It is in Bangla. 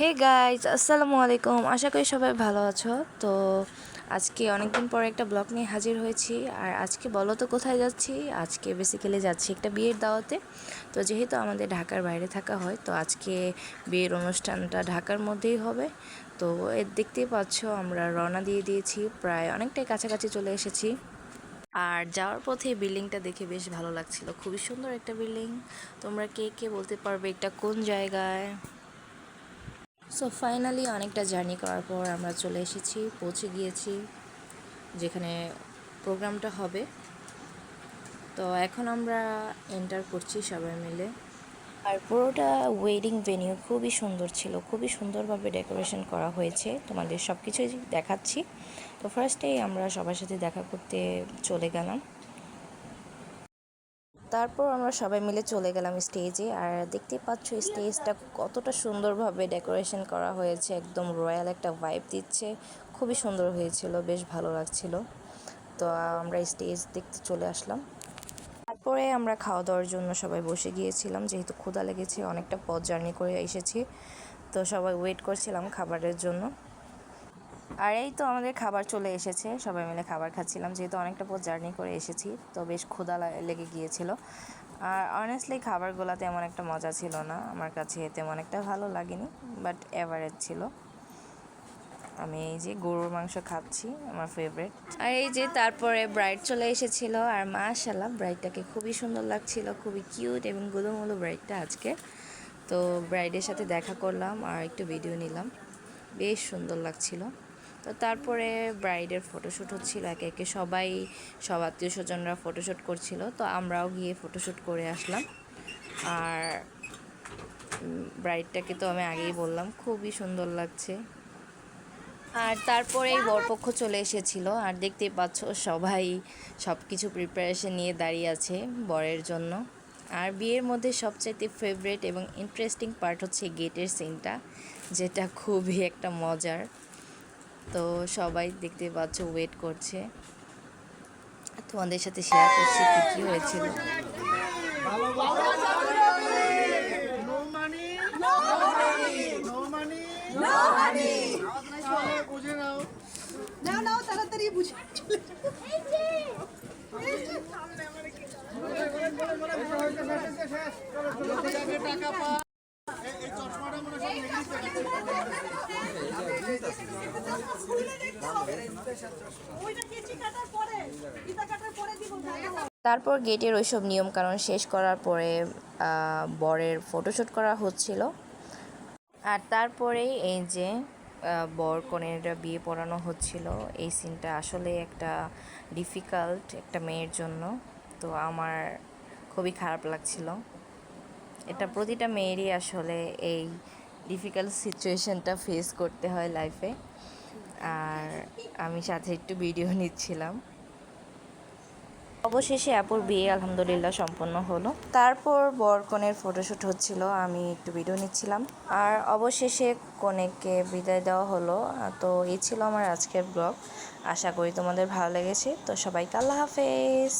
হে গাইজ আসসালামু আলাইকুম আশা করি সবাই ভালো আছো। তো আজকে অনেকদিন পরে একটা ব্লগ নিয়ে হাজির হয়েছি। আর আজকে বলো তো কোথায় যাচ্ছি? আজকে বেসিক্যালি যাচ্ছি একটা বিয়ের দাওয়াতে। তো যেহেতু আমাদের ঢাকার বাইরে থাকা হয়, তো আজকে বিয়ের অনুষ্ঠানটা ঢাকার মধ্যেই হবে। তো এর দেখতেই পাচ্ছ, আমরা রওনা দিয়ে দিয়েছি। প্রায় অনেকটাই কাছাকাছি চলে এসেছি। আর যাওয়ার পথে বিল্ডিংটা দেখে বেশ ভালো লাগছিল। খুবই সুন্দর একটা বিল্ডিং। তোমরা কে কে বলতে পারবে এটা কোন জায়গায়? সো ফাইনালি অনেকটা জার্নি করার পর আমরা চলে এসেছি, পৌঁছে গিয়েছি, যেখানে প্রোগ্রামটা হবে। তো এখন আমরা এন্টার করছি সবাই মিলে। আর পুরোটা ওয়েডিং ভেনিউ খুবই সুন্দর ছিল, খুবই সুন্দরভাবে ডেকোরেশন করা হয়েছে। তোমাদের সব কিছুই দেখাচ্ছি। তো ফার্স্টেই আমরা সবার সাথে দেখা করতে চলে গেলাম। তারপর আমরা সবাই মিলে চলে গেলাম স্টেজে আর দেখতে পাচ্ছ স্টেজটা কতটা সুন্দরভাবে ডেকোরেশন করা হয়েছে, একদম রয়্যাল একটা ভাইব দিচ্ছে। খুবই সুন্দর হয়েছিল, বেশ ভালো লাগছিল। তো আমরা স্টেজ দেখতে চলে আসলাম। তারপরে আমরা খাওয়া দাওয়ার জন্য সবাই বসে গিয়েছিলাম, যেহেতু ক্ষুধা লেগেছে, অনেকটা পথ জার্নি করে এসেছি। তো সবাই ওয়েট করছিলাম খাবারের জন্য। আর এই তো আমাদের খাবার চলে এসেছে। সবাই মিলে খাবার খাচ্ছিলাম, যেহেতু অনেকটা পথ জার্নি করে এসেছি, তো বেশ ক্ষুধা লা- লেগে গিয়েছিল। আর অনেস্টলি খাবারগুলো তেমন একটা মজা ছিল না, আমার কাছে তেমন একটা ভালো লাগেনি বাট এভারেজ ছিল। আমি এই যে গরুর মাংস খাচ্ছি, আমার ফেভারিট আর এই যে তারপরে ব্রাইড চলে এসেছিল, আর মা মাশাল্লাহ ব্রাইডটাকে খুবই সুন্দর লাগছিল, খুবই কিউট এবং গুলোমুলো ব্রাইডটা আজকে। তো ব্রাইডের সাথে দেখা করলাম আর একটু ভিডিও নিলাম, বেশ সুন্দর লাগছিল। তো তারপরে ব্রাইডের ফটোশ্যুট হচ্ছিল একে একে। সবাই, সব আত্মীয় স্বজনরা ফটোশ্যুট করছিল, তো আমরাও গিয়ে ফটোশ্যুট করে আসলাম। আর ব্রাইডটাকে তো আমি আগেই বললাম, খুবই সুন্দর লাগছে। আর তারপরেই বরপক্ষ চলে এসেছিল, আর দেখতেই পাচ্ছ সবাই সব কিছু প্রিপারেশন নিয়ে দাঁড়িয়ে আছে বরের জন্য। আর বিয়ের মধ্যে সবচাইতে ফেভারেট এবং ইন্টারেস্টিং পার্ট হচ্ছে গেটের সিনটা যেটা খুবই একটা মজার। তো সবাই দেখতে পাচ্ছ ওয়েট করছে তোমাদের সাথে শেয়ার করছি কী কী হয়েছিল তাড়াতাড়ি বুঝে টাকা পা এই- এই চশমাটা মনে হয় সব নেগেটিভ ওইটা কেচি কাটার পরে ইটা কাটার পরে দিব তারপর গেটের ওইসব নিয়ম কারণ শেষ করার পরে বরের ফটোশ্যুট করা হচ্ছিল। আর তারপরেই এই যে বর কনের বিয়ে পড়ানো হচ্ছিল, এই সিনটা আসলে একটা ডিফিকাল্ট একটা মেয়ের জন্য। তো আমার খুবই খারাপ লাগছিল। এটা প্রতিটা মেয়েরই আসলে এই ডিফিকাল্ট সিচুয়েশনটা ফেস করতে হয় লাইফে আর আমি সাথে একটু ভিডিও নিচ্ছিলাম। অবশেষে আপুর বিয়ে আলহামদুলিল্লাহ সম্পন্ন হলো। তারপর বর কনের ফটোশ্যুট হচ্ছিল আমি একটু ভিডিও নিচ্ছিলাম। আর অবশেষে কনেকে বিদায় দেওয়া হলো। তো এই ছিল আমার আজকের ব্লগ আশা করি তোমাদের ভালো লেগেছে। তো সবাইকে আল্লাহ হাফেজ।